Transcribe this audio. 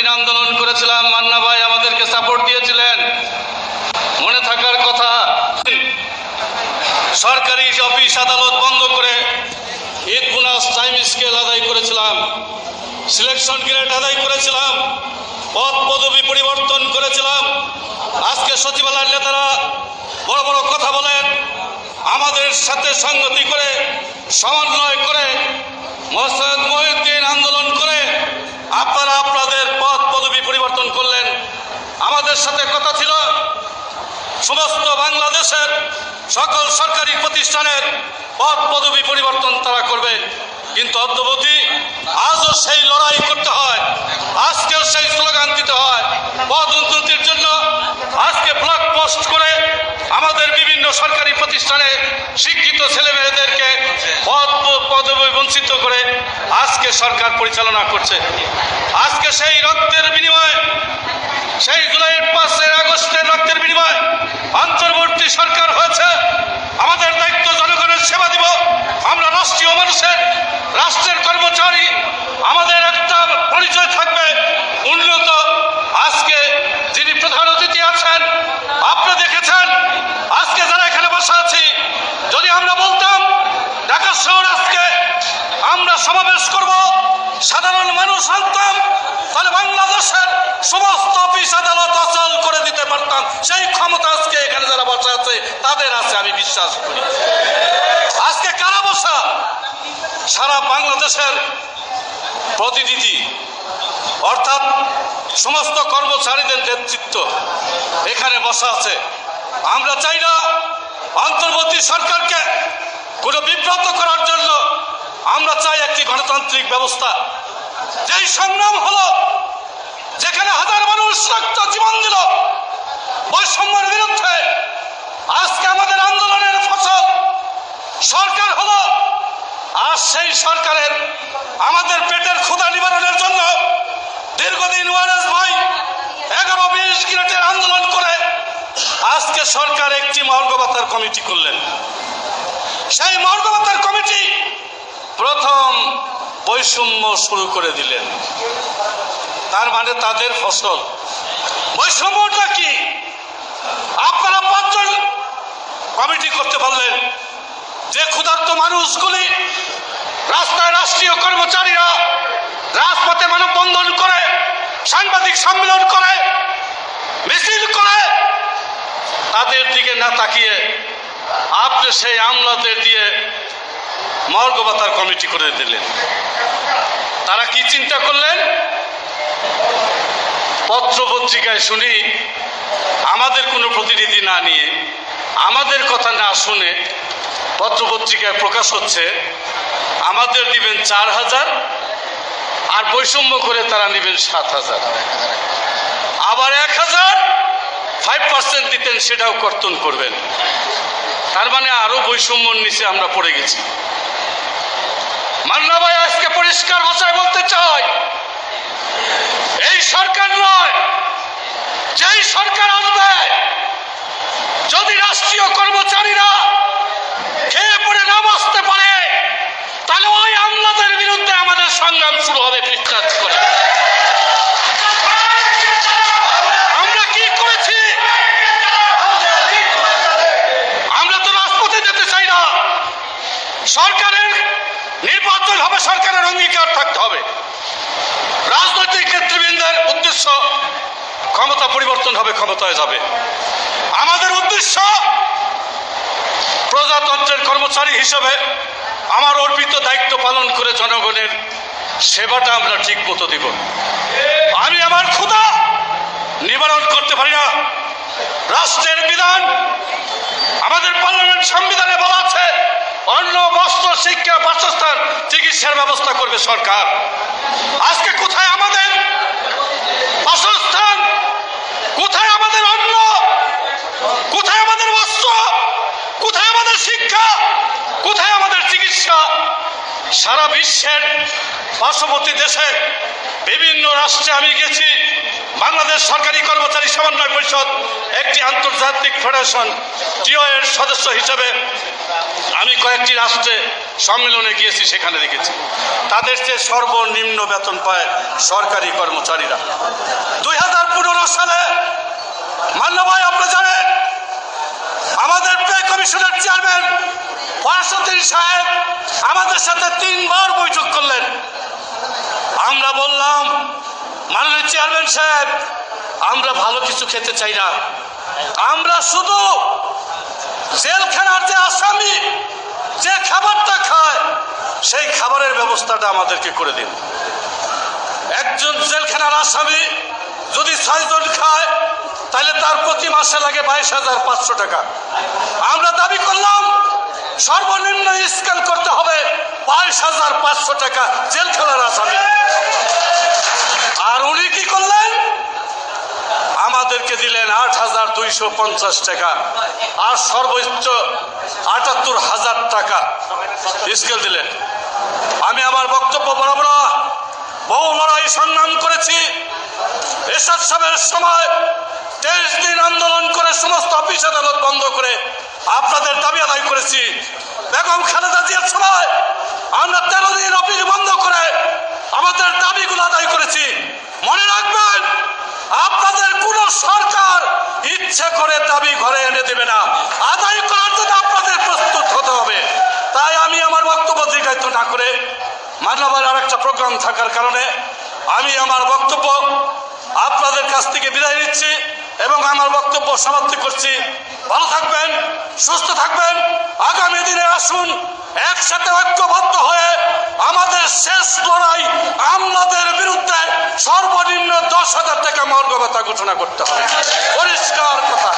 দীর্ঘদিন আন্দোলন করেছিলাম, মান্না ভাই আমাদেরকে সাপোর্ট দিয়েছিলেন। মনে থাকার কথা, সরকারি অফিস আদালত বন্ধ করে ঈদ বোনাস টাইম স্কেল আদায় করেছিলাম সিলেকশন গ্রেড আদায় করেছিলাম, পদ পদবি পরিবর্তন করেছিলাম। আজকে সচিবালয়ের নেতারা বড় বড় কথা বলেন, আমাদের সাথে সঙ্গতি করে, সমন্বয় করে মোসাদ মহিউদ্দিন আন্দোলন করে আপনারা আপনাদের পদ পদবি পরিবর্তন করলেন আমাদের সাথে কথা ছিল সমস্ত বাংলাদেশের সকল সরকারি প্রতিষ্ঠানের পদ পদবি পরিবর্তন তারা করবে। কিন্তু অদ্যবধি আজও সেই লড়াই করতে হয়। আজকেও সেই স্লোগান দিতে হয়। পদ উন্নতির জন্য আজকে ব্লক পোস্ট করে আমাদের বিভিন্ন সরকারি প্রতিষ্ঠানে শিক্ষিত ছেলে মেয়েদেরকে পদ পদবি বঞ্চিত করে আজকে সরকার পরিচালনা করছে। আজকে সেই রক্তের বিনিময়ে, সেই জুলাইয়ের পাঁচের আগস্টের রক্তের বিনিময় অন্তর্বর্তী সরকার হয়েছে আমাদের দায়িত্ব জনগণের সেবা দিব আমরা রাষ্ট্রীয় মানুষের রাষ্ট্রের কর্মচারী আমাদের একটা পরিচয় থাকবে উন্নত আজকে যিনি প্রধান অতিথি আছেন আপনি দেখেছেন আজকে যারা এখানে বসা আছি যদি আমরা বলতাম ঢাকা শহর আজকে সমাবেশ করব। সাধারণ মানুষ আনতাম। তাহলে বাংলাদেশের সমস্ত অফিস আদালত অচল করে দিতে পারতাম। সেই ক্ষমতা আজকে এখানে যারা বসা আছে, তাদের আছে, আমি বিশ্বাস করি। আজকে কারা বসা? সারা বাংলাদেশের প্রতিনিধি। অর্থাৎ সমস্ত কর্মচারীদের নেতৃত্ব এখানে বসা আছে। আমরা চাই না অন্তর্বর্তী সরকারকে কোনো বিব্রত করার জন্য গণতান্ত্রিক ব্যবস্থা। যেই সংগ্রাম হলো, যেখানে হাজার মানুষ রক্ত জীবন দিল, বৈষম্যের বিরুদ্ধে, আজকে আমাদের আন্দোলনের ফসল সরকার হলো, আর সেই সরকারের আমাদের পেটের ক্ষুধা নিবারণের জন্য দীর্ঘদিন ওয়ারেস ভাই এগারো বিশ গ্রেটের আন্দোলন করে আজকে সরকার একটি মর্গবাতার কমিটি করলেন সেই মর্গবাতার কমিটি প্রথম বৈষম্য শুরু করে দিলেন। তার মানে তাদের ফসল। বৈষম্যটা কি? আপনারা পাঁচজন কমিটি করতে পারলেন। যে ক্ষুধার্ত মানুষগুলি রাস্তায় রাষ্ট্রীয় কর্মচারীরা রাজপথে মানববন্ধন করে, সাংবাদিক সম্মেলন করে, মিছিল করে, তাদের দিকে না তাকিয়ে আপনি সেই আমলাদের দিয়ে মর্গবাতার কমিটি করে দিলেন। তারা কি চিন্তা করলেন? পত্র পত্রিকায় শুনি, আমাদের কোনো প্রতিনিধি না নিয়ে, আমাদের কথা না শুনে পত্র পত্রিকায় প্রকাশ হচ্ছে, আমাদের দিবেন চার হাজার, আর বৈষম্য করে তারা নেবেন সাত হাজার। আবার এক হাজার ফাইভ পার্সেন্ট দিতেন, সেটাও কর্তন করবেন। তার মানে আরও বৈষম্যর নিচে আমরা পড়ে গেছি। মান্না ভাই, আজকে পরিষ্কার ভাষায় বলতে চাই, এই সরকার নয়, যেই সরকার আসবে যদি রাষ্ট্রীয় কর্মচারীরা খেয়ে পড়ে না বসতে পারে, তাহলে ওই আমলাদের বিরুদ্ধে আমাদের সংগ্রাম শুরু হবে বিশ্বাস করে আমরা কি করেছি আমরা তো রাজপথে যেতে চাই না সরকারের নির্বাচন হবে সরকারের অঙ্গীকার থাকতে হবে রাজনৈতিক নেতৃবৃন্দের উদ্দেশ্য ক্ষমতা পরিবর্তন হবে, ক্ষমতায় যাবে। আমাদের উদ্দেশ্য প্রজাতন্ত্রের কর্মচারী হিসেবে আমার অর্পিত দায়িত্ব পালন করে জনগণের সেবাটা আমরা ঠিক মতো দিব। আমি আমার ক্ষুধা নিবারণ করতে পারি না। রাষ্ট্রের বিধান আমাদের পার্লামেন্ট সংবিধানে বলা আছে, অন্ন, বস্ত্র, শিক্ষা, বাসস্থান, চিকিৎসার ব্যবস্থা করবে সরকার। আজকে কোথায় আমাদের বাসস্থান কোথায় আমাদের অন্ন কোথায় আমাদের বস্ত্র কোথায় আমাদের শিক্ষা কোথায় আমাদের চিকিৎসা সারা বিশ্বের পার্শ্ববর্তী দেশে বিভিন্ন রাষ্ট্রে আমি গেছি। বাংলাদেশ সরকারি কর্মচারী সমন্বয় পরিষদ, একটি আন্তর্জাতিক ফেডারেশন টিও এর সদস্য হিসেবে আমি কয়েকটি রাষ্ট্রে সম্মেলনে গিয়েছি, সেখানে দেখেছি। তাদের চেয়ে সর্বনিম্ন বেতন পায় সরকারি কর্মচারীরা। দুই হাজার পনেরো সালে মান্যভাই আপনি জানেন, আমাদের পে কমিশনের চেয়ারম্যান আমাদের সাথে তিনবার বৈঠক করলেন। আমরা বললাম, মাননীয় চেয়ারম্যান সাহেব, আমরা ভালো কিছু খেতে চাই না। আমরা শুধু জেলখানার যে আসামি, যে খাবারটা খায়, সেই খাবারের ব্যবস্থাটা আমাদেরকে করে দিন। একজন জেলখানার আসামি যদি ছয়জন খায়, তাহলে তার প্রতি মাসে লাগে বাইশ হাজার পাঁচশো টাকা। আমরা দাবি করলাম সর্বনিম্ন স্কেল করতে হবে বাইশ হাজার পাঁচশো টাকা জেলখানার আসামি। আর উনি কি করলেন? আমাদেরকে দিলেন আট হাজার দুইশো পঞ্চাশ টাকা আর সর্বোচ্চ আটাত্তর হাজার টাকা স্কেল দিলেন। আমি আমার বক্তব্য বরাবর বহু লড়াই সংগ্রাম করেছি। এসব সময় তেইশ দিন আন্দোলন করে সমস্ত অফিস আদালত বন্ধ করে আপনাদের দাবি আদায় করেছি। বেগম খালেদা জিয়ার সময় আমরা তেরো দিন অফিস বন্ধ করে আমাদের দাবিগুলো আদায় করেছি। মনে রাখবেন, আপনাদের কোন সরকার ইচ্ছে করে দাবি ঘরে এনে দেবে না। আদায় করার জন্য আপনাদের প্রস্তুত হতে হবে। তাই আমি আমার বক্তব্য দীর্ঘায়িত না করে মানবার আর একটা প্রোগ্রাম থাকার কারণে আমি আমার বক্তব্য আপনাদের কাছ থেকে বিদায় নিচ্ছি এবং আমার বক্তব্য সমাপ্তি করছি। ভালো থাকবেন, সুস্থ থাকবেন, আগামী দিনে আসুন, একসাথে ঐক্যবদ্ধ হয়ে আমাদের শেষ লড়াই আমাদের বিরুদ্ধে সর্বনিম্ন দশ হাজার টাকা মর্গবতা ঘোষণা করতে হবে। পরিষ্কার কথা।